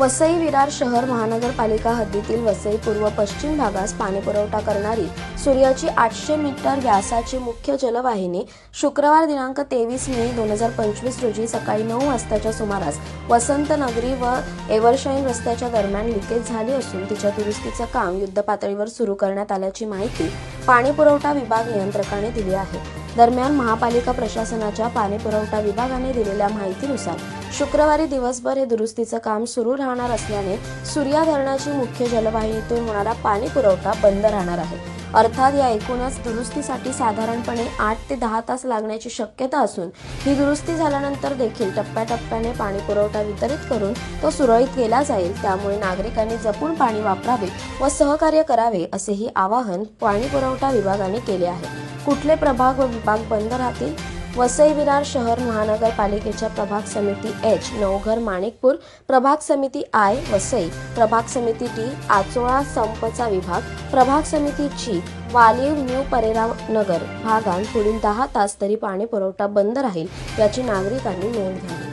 वसई विरार शहर महानगरपालिका हद्दीतील वसई पूर्व पश्चिम भागास पाणीपुरवठा करणारी सूर्याची आठशे मीटर व्यासाची मुख्य जलवाहिनी शुक्रवार दिनांक तेवीस मे दोन हजार पंचवीस रोजी सकाळी नऊ वाजताच्या सुमारास वसंत नगरी व एव्हरशाईन रस्त्याच्या दरम्यान लिकेज झाली असून तिच्या दुरुस्तीचं काम युद्धपातळीवर सुरू करण्यात आल्याची माहिती पाणीपुरवठा विभाग नियंत्रकाने दिली आहे. दरम्यान महापालिका प्रशासनाच्या पाणीपुरवठा विभागाने दिलेल्या माहितीनुसार शुक्रवारी दिवसभर हे दुरुस्तीचं काम सुरू राहणार असल्याने सूर्या धरणाची मुख्य जलवाहिनीतून होणारा पाणी पुरवठा बंद राहणार आहे. अर्थात या एकूणच दुरुस्तीसाठी साधारणपणे आठ ते दहा तास लागण्याची शक्यता असून ही दुरुस्ती झाल्यानंतर देखील टप्प्याटप्प्याने पाणी पुरवठा वितरित करून तो सुरळीत केला जाईल त्यामुळे नागरिकांनी जपून पाणी वापरावे व सहकार्य करावे असेही आवाहन पाणी पुरवठा विभागाने केले आहे. कुठले प्रभाग व विभाग बंद राहतील? वसई विरार शहर महानगरपालिकेच्या प्रभाग समिती एच नवघर माणिकपूर प्रभाग समिती आय वसई प्रभाग समिती टी आचोळा संपचा विभाग प्रभाग समिती जी वालीव न्यू परेरा नगर भागांत पुढील दहा तास तरी पाणी पुरवठा बंद राहील याची नागरिकांनी नोंद घ्यावी.